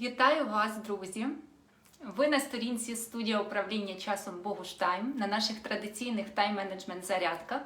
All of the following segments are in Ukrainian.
Вітаю вас, друзі! Ви на сторінці студія управління часом Богуштайм на наших традиційних тайм-менеджмент зарядках.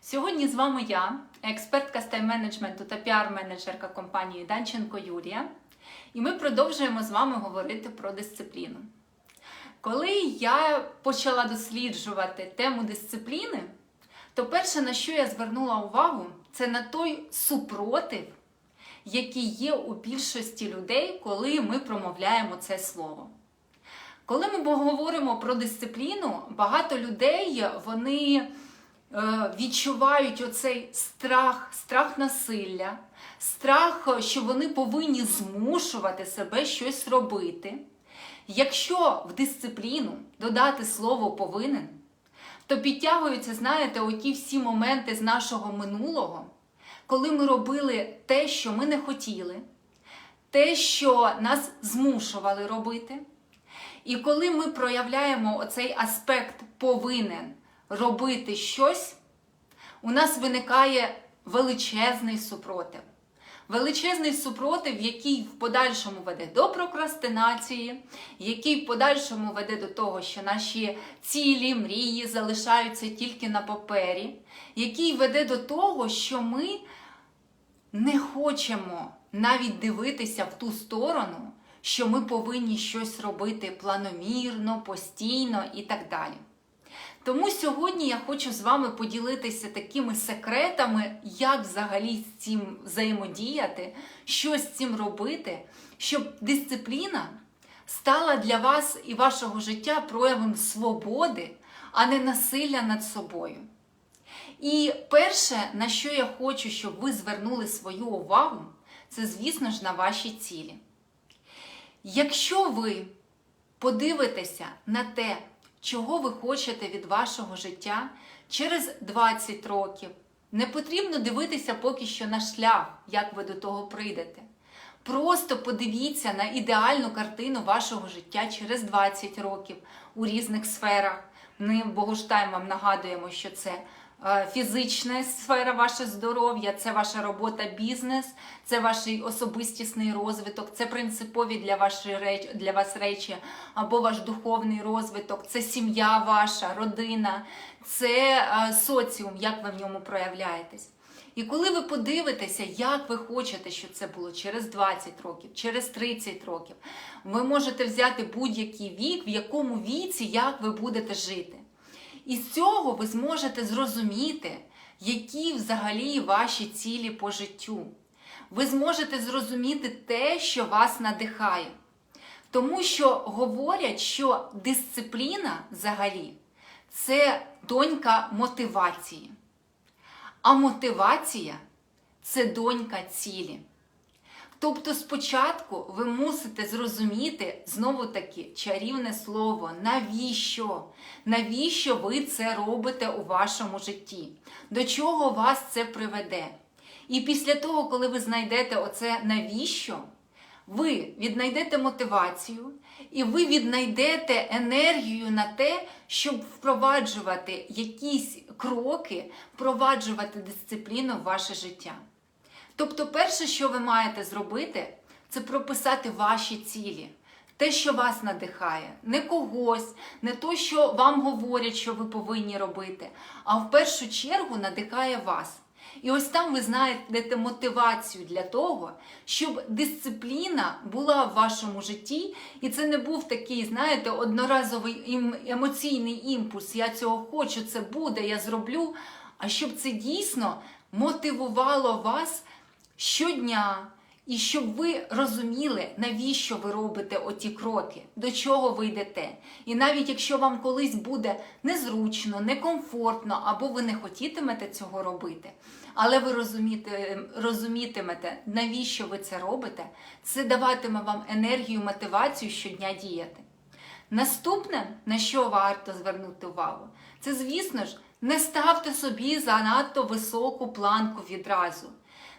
Сьогодні з вами я, експертка з тайм-менеджменту та піар-менеджерка компанії Данченко Юлія. І ми продовжуємо з вами говорити про дисципліну. Коли я почала досліджувати тему дисципліни, то перше, на що я звернула увагу, це на той супротив, який є у більшості людей, коли ми промовляємо це слово. Коли ми говоримо про дисципліну, багато людей вони е, відчувають оцей страх, страх насилля, страх, що вони повинні змушувати себе щось робити. Якщо в дисципліну додати слово повинен, то підтягуються, знаєте, оті всі моменти з нашого минулого, коли ми робили те, що ми не хотіли, те, що нас змушували робити. І коли ми проявляємо оцей аспект повинен робити щось, у нас виникає величезний супротив. Величезний супротив, який в подальшому веде до прокрастинації, який в подальшому веде до того, що наші цілі, мрії залишаються тільки на папері, який веде до того, що ми не хочемо навіть дивитися в ту сторону, що ми повинні щось робити планомірно, постійно і так далі. Тому сьогодні я хочу з вами поділитися такими секретами, як взагалі з цим взаємодіяти, що з цим робити, щоб дисципліна стала для вас і вашого життя проявом свободи, а не насилля над собою. І перше, на що я хочу, щоб ви звернули свою увагу, це, звісно ж, на ваші цілі. Якщо ви подивитеся на те, чого ви хочете від вашого життя через 20 років, не потрібно дивитися поки що на шлях, як ви до того прийдете. Просто подивіться на ідеальну картину вашого життя через 20 років у різних сферах. Ми Богуштайм вам нагадуємо, що це е, фізична сфера, ваше здоров'я, це ваша робота, бізнес, це ваш особистісний розвиток, це принципові для, вашої реч... для вас речі, або ваш духовний розвиток, це сім'я ваша, родина, це е, соціум, як ви в ньому проявляєтесь. І коли ви подивитеся, як ви хочете, щоб це було через 20 років, через 30 років, ви можете взяти будь-який вік, в якому віці, як ви будете жити. І з цього ви зможете зрозуміти, які взагалі ваші цілі по життю. Ви зможете зрозуміти те, що вас надихає. Тому що говорять, що дисципліна взагалі це донька мотивації. А мотивація це донька цілі. Тобто спочатку ви мусите зрозуміти знову таки чарівне слово, навіщо? Навіщо ви це робите у вашому житті? До чого вас це приведе? І після того, коли ви знайдете оце навіщо, ви віднайдете мотивацію, і ви віднайдете енергію на те, щоб впроваджувати якісь кроки, впроваджувати дисципліну в ваше життя. Тобто, перше, що ви маєте зробити, це прописати ваші цілі. Те, що вас надихає, не когось, не то, що вам говорять, що ви повинні робити, а в першу чергу надихає вас. І ось там ви знайдете мотивацію для того, щоб дисципліна була в вашому житті, і це не був такий, знаєте, одноразовий емоційний імпульс. Я цього хочу, це буде, я зроблю. А щоб це дійсно мотивувало вас щодня. І щоб ви розуміли, навіщо ви робите оті кроки, до чого ви йдете. І навіть якщо вам колись буде незручно, некомфортно, або ви не хотітимете цього робити, але ви розумітимете, навіщо ви це робите, це даватиме вам енергію, мотивацію щодня діяти. Наступне, на що варто звернути увагу, це, звісно ж, не ставте собі занадто високу планку відразу.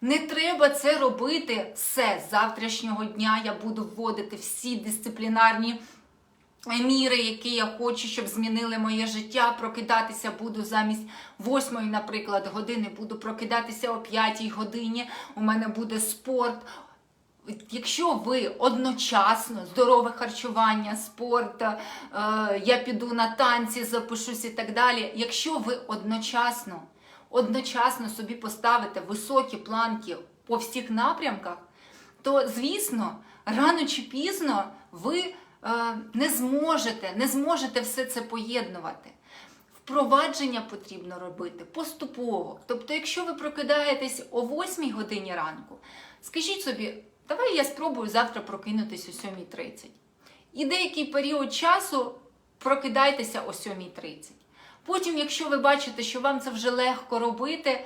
Не треба це робити все з завтрашнього дня. Я буду вводити всі дисциплінарні міри, які я хочу, щоб змінили моє життя. Прокидатися буду замість восьмої, наприклад, години, буду прокидатися о п'ятій годині. У мене буде спорт. Якщо ви одночасно здорове харчування, спорт, е, я піду на танці, запишусь і так далі. Якщо ви одночасно, одночасно собі поставите високі планки по всіх напрямках, то звісно, рано чи пізно ви е, не зможете, не зможете все це поєднувати. Впровадження потрібно робити поступово. Тобто, якщо ви прокидаєтесь о 8 годині ранку, скажіть собі, давай я спробую завтра прокинутися о 7.30. І деякий період часу прокидайтеся о 7.30. Потім, якщо ви бачите, що вам це вже легко робити,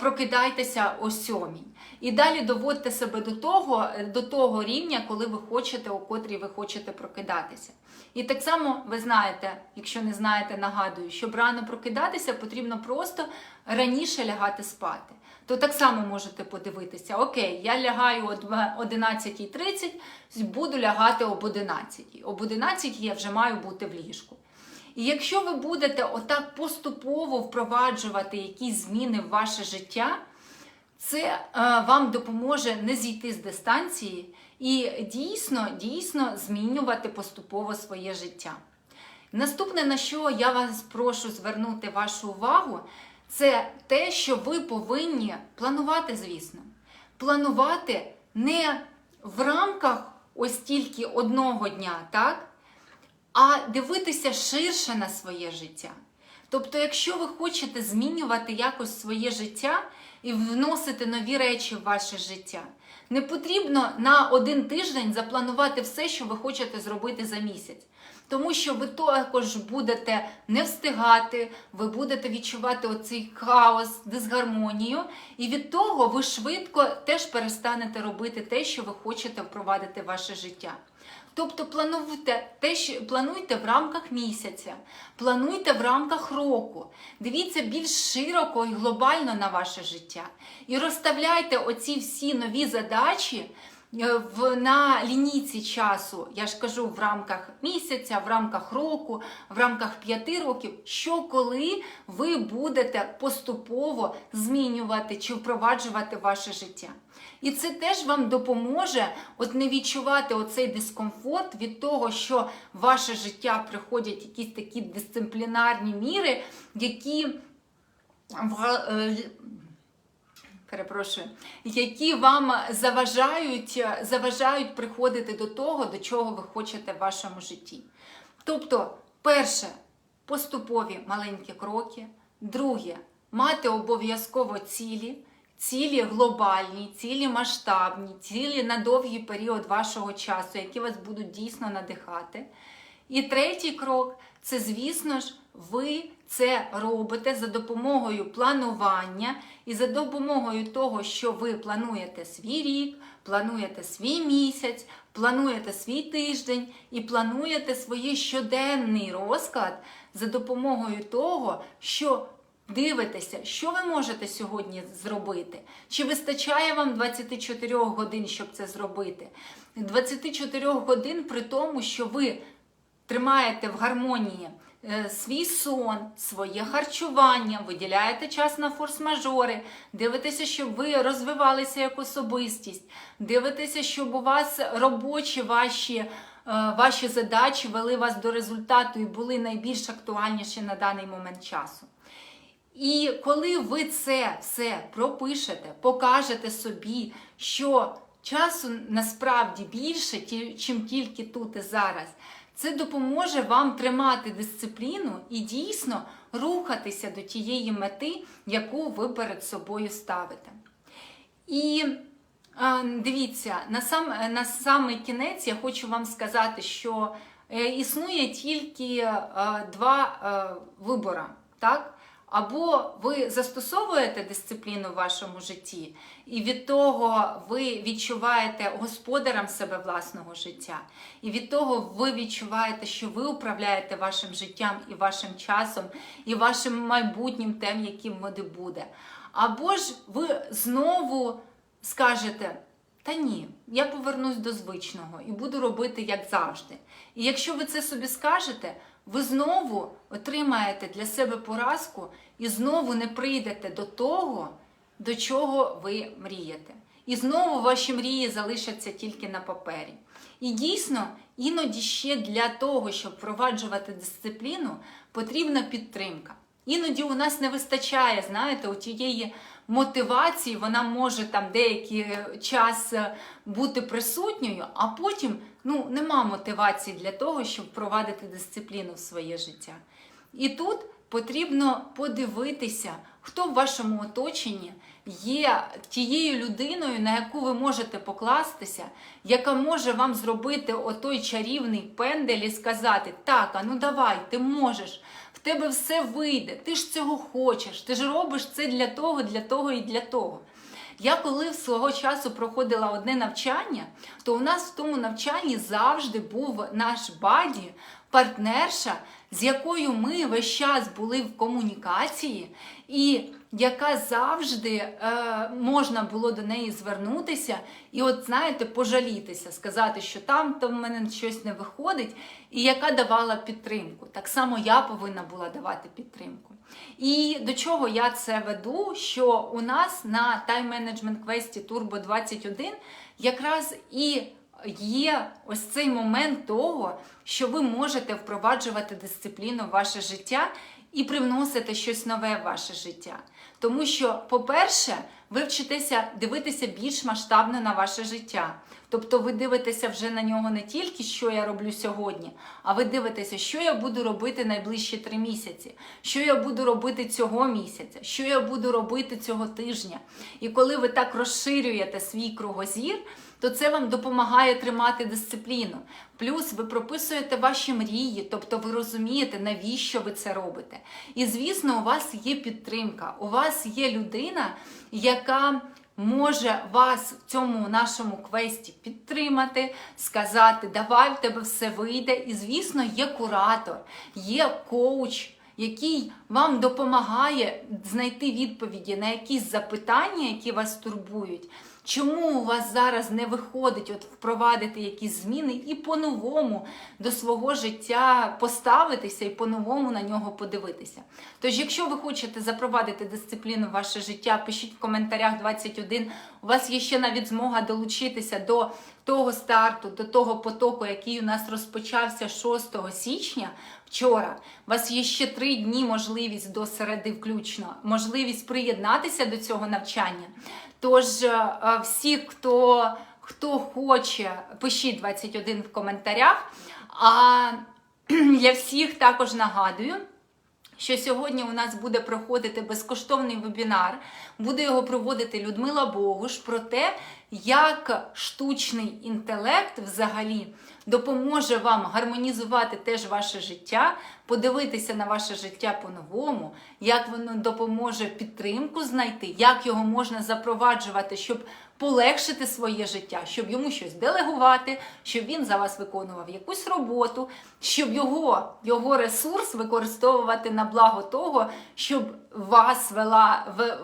прокидайтеся о 7. І далі доводьте себе до того, до того рівня, коли ви хочете, у котрій ви хочете прокидатися. І так само ви знаєте, якщо не знаєте, нагадую, щоб рано прокидатися, потрібно просто раніше лягати спати. То так само можете подивитися: Окей, я лягаю о 11.30, буду лягати об 11. Об 11 я вже маю бути в ліжку. І якщо ви будете отак поступово впроваджувати якісь зміни в ваше життя, це е, вам допоможе не зійти з дистанції і дійсно, дійсно змінювати поступово своє життя. Наступне, на що я вас прошу звернути вашу увагу, це те, що ви повинні планувати, звісно. Планувати не в рамках ось тільки одного дня, так? А дивитися ширше на своє життя. Тобто, якщо ви хочете змінювати якось своє життя і вносити нові речі в ваше життя, не потрібно на один тиждень запланувати все, що ви хочете зробити за місяць. Тому що ви також будете не встигати, ви будете відчувати оцей хаос, дисгармонію, і від того ви швидко теж перестанете робити те, що ви хочете впровадити в ваше життя. Тобто плануйте те, що плануйте в рамках місяця, плануйте в рамках року. Дивіться більш широко і глобально на ваше життя. І розставляйте оці всі нові задачі е, в, на лінійці часу, я ж кажу, в рамках місяця, в рамках року, в рамках п'яти років, що коли ви будете поступово змінювати чи впроваджувати ваше життя. І це теж вам допоможе от не відчувати оцей дискомфорт від того, що в ваше життя приходять якісь такі дисциплінарні міри, які е, перепрошую, які вам заважають, заважають приходити до того, до чого ви хочете в вашому житті. Тобто, перше, поступові маленькі кроки, друге, мати обов'язково цілі цілі глобальні, цілі масштабні, цілі на довгий період вашого часу, які вас будуть дійсно надихати. І третій крок це, звісно ж, ви це робите за допомогою планування і за допомогою того, що ви плануєте свій рік, плануєте свій місяць, плануєте свій тиждень і плануєте свій щоденний розклад за допомогою того, що Дивитеся, що ви можете сьогодні зробити? Чи вистачає вам 24 годин, щоб це зробити? 24 годин при тому, що ви тримаєте в гармонії е, свій сон, своє харчування, виділяєте час на форс-мажори, дивитеся, щоб ви розвивалися як особистість, дивитеся, щоб у вас робочі ваші. Е, ваші задачі вели вас до результату і були найбільш актуальніші на даний момент часу. І коли ви це все пропишете, покажете собі, що часу насправді більше, чим тільки тут і зараз, це допоможе вам тримати дисципліну і дійсно рухатися до тієї мети, яку ви перед собою ставите. І дивіться, на сам, на самий кінець я хочу вам сказати, що е, існує тільки два е, вибори. так? Або ви застосовуєте дисципліну в вашому житті, і від того ви відчуваєте господарем себе власного життя, і від того ви відчуваєте, що ви управляєте вашим життям і вашим часом, і вашим майбутнім тем, яким води буде. Або ж ви знову скажете. Та ні, я повернусь до звичного і буду робити як завжди. І якщо ви це собі скажете, ви знову отримаєте для себе поразку і знову не прийдете до того, до чого ви мрієте. і знову ваші мрії залишаться тільки на папері. І дійсно, іноді ще для того, щоб впроваджувати дисципліну, потрібна підтримка. Іноді у нас не вистачає, знаєте, у тієї мотивації, вона може там деякий час е, бути присутньою, а потім ну, нема мотивації для того, щоб впровадити дисципліну в своє життя. І тут потрібно подивитися, хто в вашому оточенні є тією людиною, на яку ви можете покластися, яка може вам зробити отой чарівний пендель і сказати: так, а ну давай, ти можеш, в тебе все вийде, ти ж цього хочеш, ти ж робиш це для того, для того і для того. Я коли свого часу проходила одне навчання, то у нас в тому навчанні завжди був наш баді, партнерша, з якою ми весь час були в комунікації, і яка завжди е, можна було до неї звернутися і, от знаєте, пожалітися, сказати, що там то в мене щось не виходить, і яка давала підтримку. Так само я повинна була давати підтримку. І до чого я це веду? Що у нас на Management Quest Turbo 21 якраз і є ось цей момент того, що ви можете впроваджувати дисципліну в ваше життя і привносити щось нове в ваше життя. Тому що, по-перше, ви вчитеся дивитися більш масштабно на ваше життя. Тобто ви дивитеся вже на нього не тільки, що я роблю сьогодні, а ви дивитеся, що я буду робити найближчі три місяці, що я буду робити цього місяця, що я буду робити цього тижня. І коли ви так розширюєте свій кругозір, то це вам допомагає тримати дисципліну. Плюс ви прописуєте ваші мрії, тобто ви розумієте, навіщо ви це робите. І звісно, у вас є підтримка, у вас є людина, яка може вас в цьому нашому квесті підтримати, сказати, давай в тебе все вийде. І, звісно, є куратор, є коуч. Який вам допомагає знайти відповіді на якісь запитання, які вас турбують, чому у вас зараз не виходить от впровадити якісь зміни і по-новому до свого життя поставитися і по-новому на нього подивитися. Тож, якщо ви хочете запровадити дисципліну в ваше життя, пишіть в коментарях 21. У вас є ще навіть змога долучитися до того старту, до того потоку, який у нас розпочався 6 січня. Вчора у вас є ще три дні можливість до середи, включно, можливість приєднатися до цього навчання. Тож, е, всі, хто хто хоче, пишіть 21 в коментарях. А для всіх також нагадую. Що сьогодні у нас буде проходити безкоштовний вебінар, буде його проводити Людмила Богуш про те, як штучний інтелект взагалі допоможе вам гармонізувати теж ваше життя, подивитися на ваше життя по-новому, як воно допоможе підтримку знайти, як його можна запроваджувати, щоб полегшити своє життя, щоб йому щось делегувати, щоб він за вас виконував якусь роботу, щоб його, його ресурс використовувати на благо того, щоб вас вела в.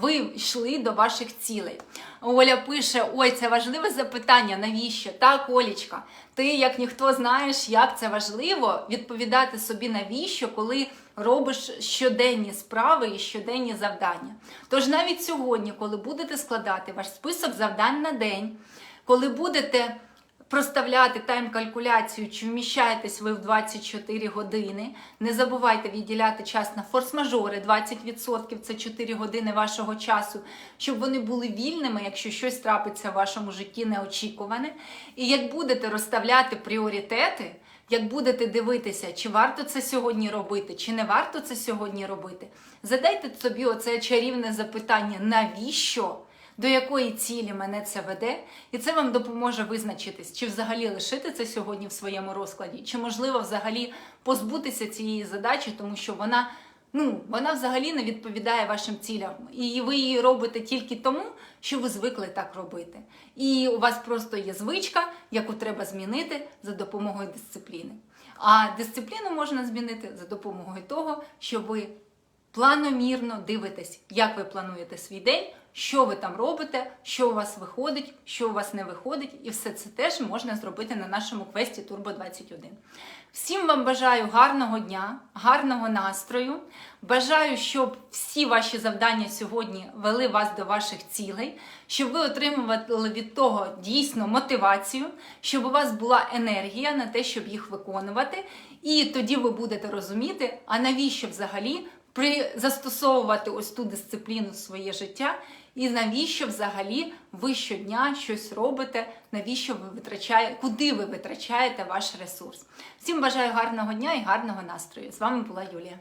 Ви йшли до ваших цілей. Оля пише: Ой, це важливе запитання. Навіщо? Так, Олічка, ти, як ніхто, знаєш, як це важливо відповідати собі, навіщо, коли робиш щоденні справи і щоденні завдання. Тож навіть сьогодні, коли будете складати ваш список завдань на день, коли будете проставляти тайм-калькуляцію, чи вміщаєтесь ви в 24 години. Не забувайте відділяти час на форс-мажори, 20% це 4 години вашого часу, щоб вони були вільними, якщо щось трапиться в вашому житті неочікуване. І як будете розставляти пріоритети, як будете дивитися, чи варто це сьогодні робити, чи не варто це сьогодні робити, задайте собі оце чарівне запитання, навіщо? до якої цілі мене це веде, і це вам допоможе визначитись, чи взагалі лишити це сьогодні в своєму розкладі, чи можливо взагалі позбутися цієї задачі, тому що вона. Ну, вона взагалі не відповідає вашим цілям. І ви її робите тільки тому, що ви звикли так робити. І у вас просто є звичка, яку треба змінити за допомогою дисципліни. А дисципліну можна змінити за допомогою того, що ви планомірно дивитесь, як ви плануєте свій день, що ви там робите, що у вас виходить, що у вас не виходить, і все це теж можна зробити на нашому квесті Turbo 21. Всім вам бажаю гарного дня, гарного настрою. Бажаю, щоб всі ваші завдання сьогодні вели вас до ваших цілей, щоб ви отримували від того дійсно мотивацію, щоб у вас була енергія на те, щоб їх виконувати. І тоді ви будете розуміти, а навіщо взагалі при застосовувати ось ту дисципліну в своє життя, і навіщо взагалі ви щодня щось робите, навіщо ви витрачаєте, куди ви витрачаєте ваш ресурс. Всім бажаю гарного дня і гарного настрою. З вами була Юлія.